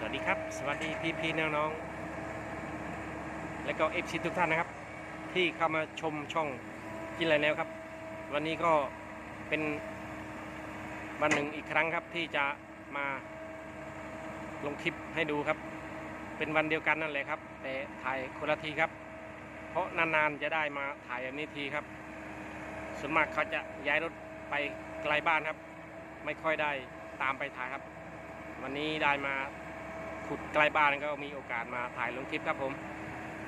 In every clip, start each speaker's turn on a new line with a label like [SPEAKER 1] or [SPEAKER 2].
[SPEAKER 1] สวัสดีครับ สวัสดีพี่พี่ๆน้องๆและก็เอฟซีทุกท่านนะครับ ที่เข้ามาชมช่องกินอะไรแล้วครับ วันนี้ก็เป็นวันหนึ่งอีกครั้งครับที่จะมาลงคลิปให้ดูครับ เป็นวันเดียวกันนั่นแหละครับ แต่ถ่ายคนละทีครับ เพราะนานๆจะได้มาถ่ายแบบนี้ทีครับส่วนมากเขาจะย้ายรถไปไกลบ้านครับ ไม่ค่อยได้ตามไปถ่ายครับ วันนี้ได้มา ขุดใกล้บ้านก็มีโอกาสมาถ่ายลงคลิปครับผม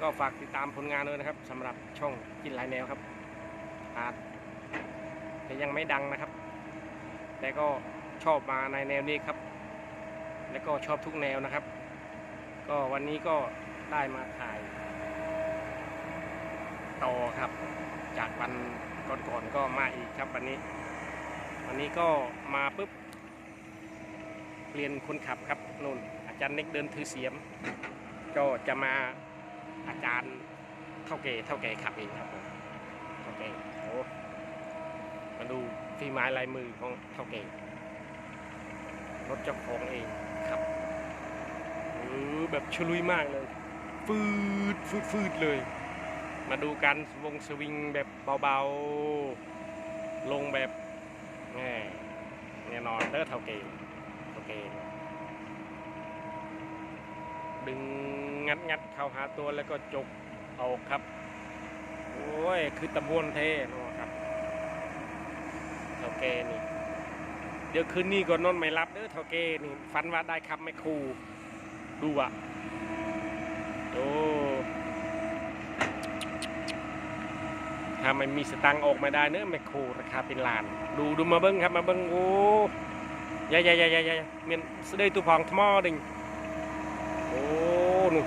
[SPEAKER 1] ก็ฝากติดตามผลงานด้วยนะครับสำหรับช่องกินหลายแนวครับอาจจะยังไม่ดังนะครับ แต่ก็ชอบมาในแนวนี้ครับ และก็ชอบทุกแนวนะครับ ก็วันนี้ก็ได้มาถ่ายต่อครับ จากวันก่อนๆก็มาอีกครับวันนี้ วันนี้ก็มาปุ๊บเปลี่ยนคนขับครับนู่น จารย์เน็กเดินถือเสียม ก็จะมาอาจารย์เท่าเกเท่าเกขับเองครับผมเท่าเกโอ้มาดูฝีไม้ลายมือของเท่าเกรถเจ้าของเองครับเออแบบชลุยมากเลย ฟืดฟืดฟืดเลย มาดูกันวงสวิงแบบเบาๆ ลงแบบแหม่แน่นอนเด้อเท่าเกโอเค ดึงงัดงัดเข้าหาตัวแล้วก็จกเอาครับ โอ้ย คือตะบวนเทนะครับเท่าแกนี่ เดี๋ยวคืนนี้ก็นอนไม่รับเด้อเท่าแกนี่ฝันว่าได้ครับไม่ครูดูอะโอ้ถ้าไม่มีสตังค์ออกไม่ได้เนื้อไม่ครูราคาเป็นล้าน ดูดูมาเบิ้งครับมาเบิ้งโอ้ยายายายายยเมียนสดือตุพองทมอดิง โอ้นู่น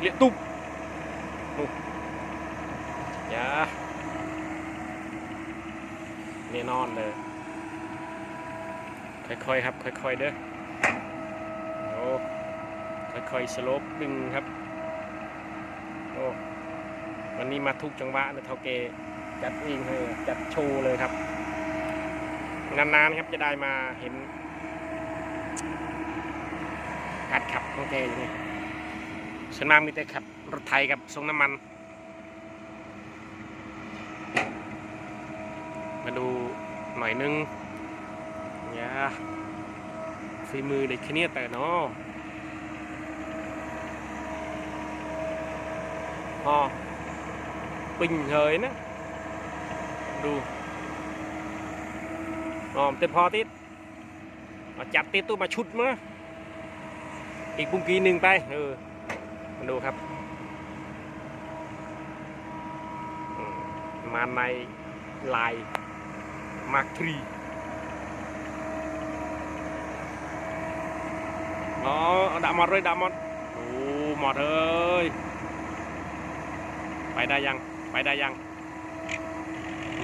[SPEAKER 1] เลี้ยตุบนู่นยาแน่นอนเลยค่อยๆครับ ค่อยๆเด้อโอ้ค่อยๆสโลปดึงครับโอ้วันนี้มาทุกจังหวะนะเท่าเกจัดเองเลยจัดโชว์เลยครับนานๆครับจะได้มาเห็น การขับของแกอย่างนี้ส่วนมากมีแต่ขับรถไทยกับทรงน้ำมัน มาดูหน่อยนึงอย่าฝีมือเด็กแค่เนี้ยแต่เนาะพอปิ่งเหยนะ ดูอ๋อมเต็มพอติดมาจับติดตู้มาชุดมา อีกปุ้งกีหนึ่งไป เออมาดูครับมาในลายมาร์คทรีอ๋อเอาดาหมดเลยดาหมดโอ้หมอดเลยไปได้ยัง ไปได้ยัง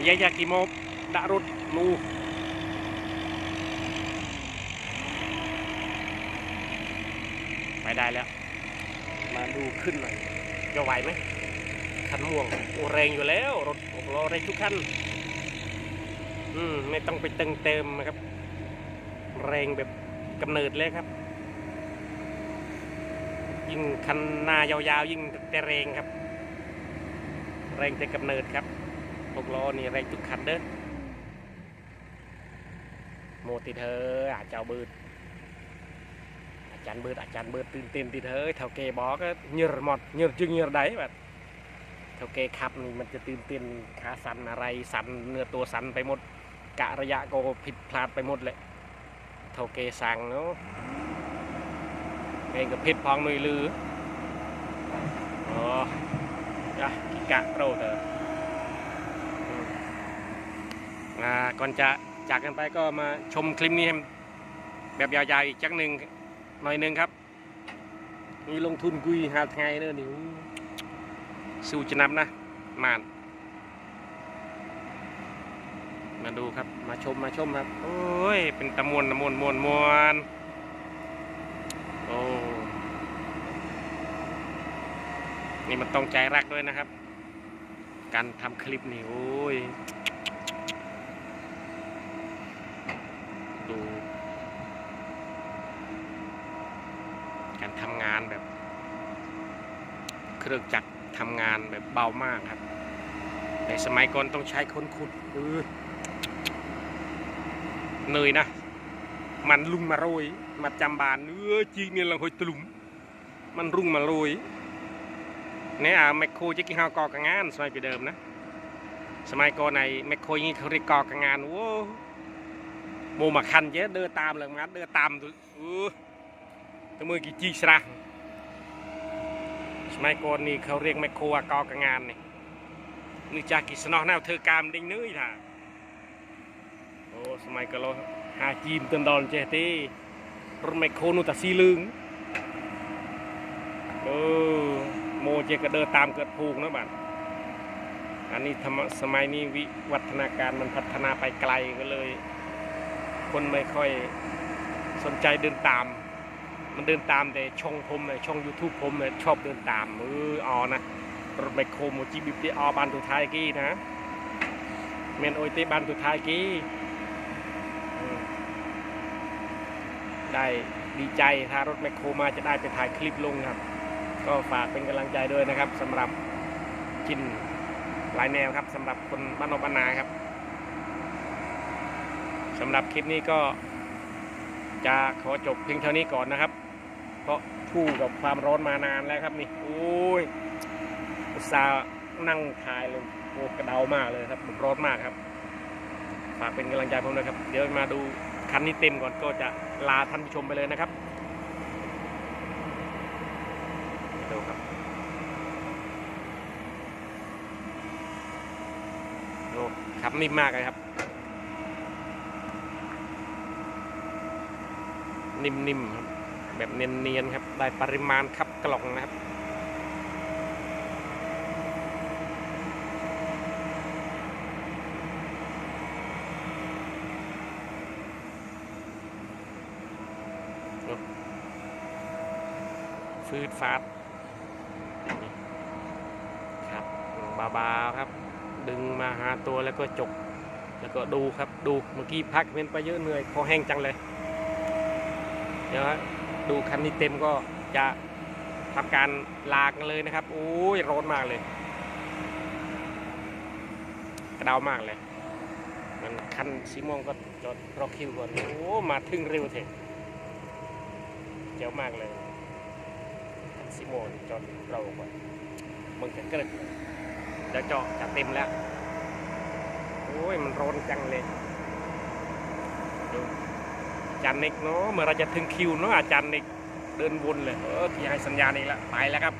[SPEAKER 1] ยายากิโมดะรุดนู ไปได้แล้ว มาดูขึ้นหน่อยจะไหวไหมคันม่วงโอ้แรงอยู่แล้ว รถหกล้อแรงทุกคันอืมไม่ต้องไปเติมเต็มนะครับ แรงแบบกำเนิดเลยครับ ยิ่งคันหน้ายาวๆ ยิ่งแต่แรงครับ แรงแต่กำเนิดครับหกล้อนี่แรงทุกคันเด้อโมติเธออาจจะเอาบืดอา จารย์เบิดอาจารย์เบิดตื่นเต้นติดเฮ้ยเท่าเกบอกก็เหยือหมดเหยือจึงเหยือได้แบบเท่าเกขับนี่มันจะตื่นเต้นขาสั่นอะไรสั่นเนื้อตัวสั่นไปหมดกะระยะก็ผิดพลาดไปหมดเลยเท่าเกสั่งเนาะเองก็ผิดพองหนุยลืออ๋อจ้ะกิกะโปรเตอร์อืมอ่าก่อนจะจากกันไปก็มาชมคลิปนี้แบบยาวๆอีกจักหนึ่ง หน่อยหนึ่งครับนี่ลงทุนกุยหาไงเนอะนี่สู้จะนับนะมาน มาดูครับ มาชมมาชมครับ โอ้ย เป็นตะมวนตะมวนมวนมวนโอ้ นี่มันต้องใจรักด้วยนะครับ การทำคลิปนี่โอ้ย ดูานแบบ เครื่องจักรทำงานแบบเบามากครับแต่สมัยก่อนต้องใช้คนขุดเออเหนื่อยนะ มันลุงมาโรย มาจำบานเออจีเนี่ยเราหอยตลุม มันรุ่งมาโรยเนี่ยอะแมคโครจะกินข้าวกอกงงาน สมัยไปเดิมนะ สมัยก่อนในแมคโครยังเขาเรียกกอกงงานโว้โมมาคันเยอะเดินตามเลยมันเดินตามตัวเออตัวมือกี่จีสระ สมัยก่อนนี่เขาเรียกแมคโครว่ากอกงานนี่นึกจากกิสนอหน้าเธอกามดิ่งนื้อท่าโอ้สมัยก็เราหาจีมเตันดอนเจตีรถแมคโครนู่นแต่สีลึงเออโมเจก็เดินตามเกิดพูกนะบ้านอันนี้ธรรมสมัยนี้วิวัฒนาการมันพัฒนาไปไกลก็เลย คนไม่ค่อยสนใจเดินตาม มันเดินตามแต่ช่องผมเลยช่อง YouTube ผมเลยชอบเดินตามเอออนะรถไมโครโมจิบิบที่ออบานตุท้ายกี้นะเมนโอยเตบานตุท้ายกี้ได้ดีใจถ้ารถไมโครมาจะได้ไปถ่ายคลิปลงครับ ก็ฝากเป็นกำลังใจด้วยนะครับสำหรับกินหลายแนวครับสำหรับคนบ้านนอกบ้านนาครับสำหรับคลิปนี้ก็จะขอจบเพียงเท่านี้ก่อนนะครับ เพราะทู่กับความร้อนมานานแล้วครับนี่โอ้ยอุตส่าห์นั่งถ่ายเลยโอ้กระเดามากเลยครับร้อนมากครับฝากเป็นกำลังใจผมด้วยครับ เดี๋ยวมาดูคันนี้เต็มก่อนก็จะลาท่านผู้ชมไปเลยนะครับดูครับโอ้ครับนิ่มมากเลยครับ นิ่มๆ แบบเนียนๆครับ ได้ปริมาณครับกล่องนะครับฟืดฟาดครับบาๆครับ ดึงมาหาตัวแล้วก็จก แล้วก็ดูครับดูเมื่อกี้พักเว้นไปเยอะเหนื่อยคอแห้งจังเลย เดี๋ยว ดูคันนี้เต็มก็จะทำการลากันเลยนะครับโอ้ยร้อนมากเลยกระดามากเลยมันคันสีม่วงก็จอดรอคิวก่อนโอ้มาถึงเร็วเถอะเจ๋วมากเลยคันสีม่วงจอดรอก่อนมึงจะเกิดเดี๋ยวเจาะจะเต็มแล้วโอ้ยมันร้อนจังเลยดู จารย์เน็กเนาะเมื่อเราจะถึงคิวเนาะอาจารย์เน็กเดินวนเลยเออพี่ให้สัญญาณอีกล้วไปแล้วครับ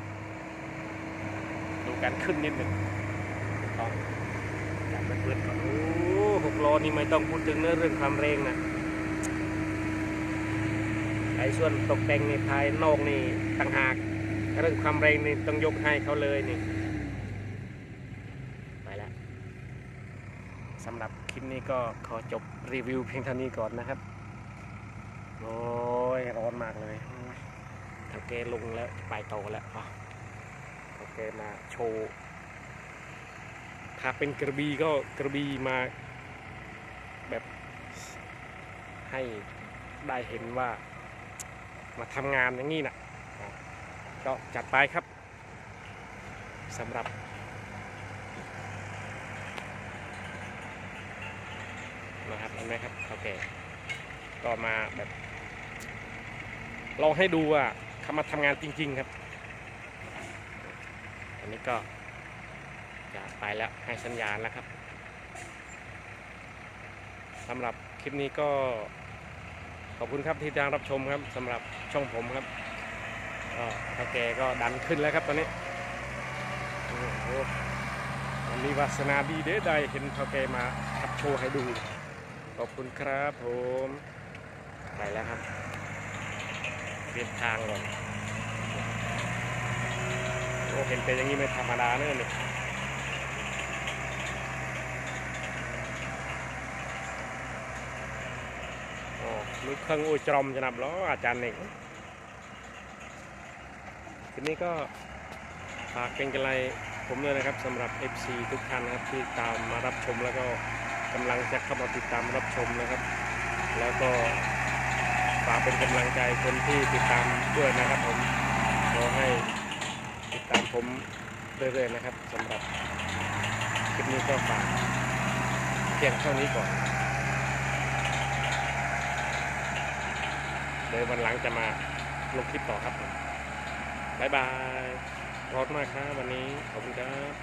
[SPEAKER 1] ดูการขึ้นนิดหนึ่งต้องจับเพื่อนๆก่อนโอ้หกล้อนี่ไม่ต้องพูดถึงเนื้อเรื่องความเร็งนะไอ้ส่วนตกแต่งในภายนอกนี่ต่างหากเรื่องความเร็งนี่ต้องยกให้เขาเลยนี่ไปแล้วสำหรับคลิปนี้ก็ขอจบรีวิวเพียงเท่านี้ก่อนนะครับ โอ้ยร้อนมากเลยโอเคลงแล้วไปโตแล้วอ๋อโอเคมาโชว์ถ้าเป็นกระบี่ก็กระบี่มาแบบให้ได้เห็นว่ามาทำงานอย่างนี้นะอ๋อก็จัดไปครับสำหรับนะครับเห็นไหมครับโอเคก็มาแบบ ลองให้ดูว่าเขามาทำงานจริง ๆ ครับ อันนี้ก็จะไปแล้วให้สัญญาณแล้วครับสำหรับคลิปนี้ก็ขอบคุณครับที่ติดตามรับชมครับสำหรับช่องผมครับก็เท่าแกก็ดันขึ้นแล้วครับตอนนี้โอ้วันนี้วาสนาดีเด้ได้เห็นท่าแกมาขับโชว์ให้ดู ขอบคุณครับผม ไปแล้วครับ เปลี่ยนทางก่อนโอ้เห็นเป็นอย่างนี้ไม่ธรรมดาเนอะเนี่ยโอ้ลูกเครื่องอ้ยจอมจะนับล้ออาจารย์เน่งทีนี้ก็ฝากเป็นกำลังผมด้วยนะครับสำหรับ FC ทุกท่านนะครับที่ตามมารับชมแล้วก็กำลังจะเข้ามาติดตามรับชมนะครับ แล้วก็ากเป็นกำลังใจคนที่ติดตามด้วยนะครับผมขอให้ติดตามผมเรื่อยๆนะครับสำหรับคลิปนี้ก็ฝากเพียงเท่านี้ก่อนเดี๋ยววันหลังจะมาลงคลิปต่อครับผมบ๊ายบายร้อนมากครับวันนี้ขอบคุณครับ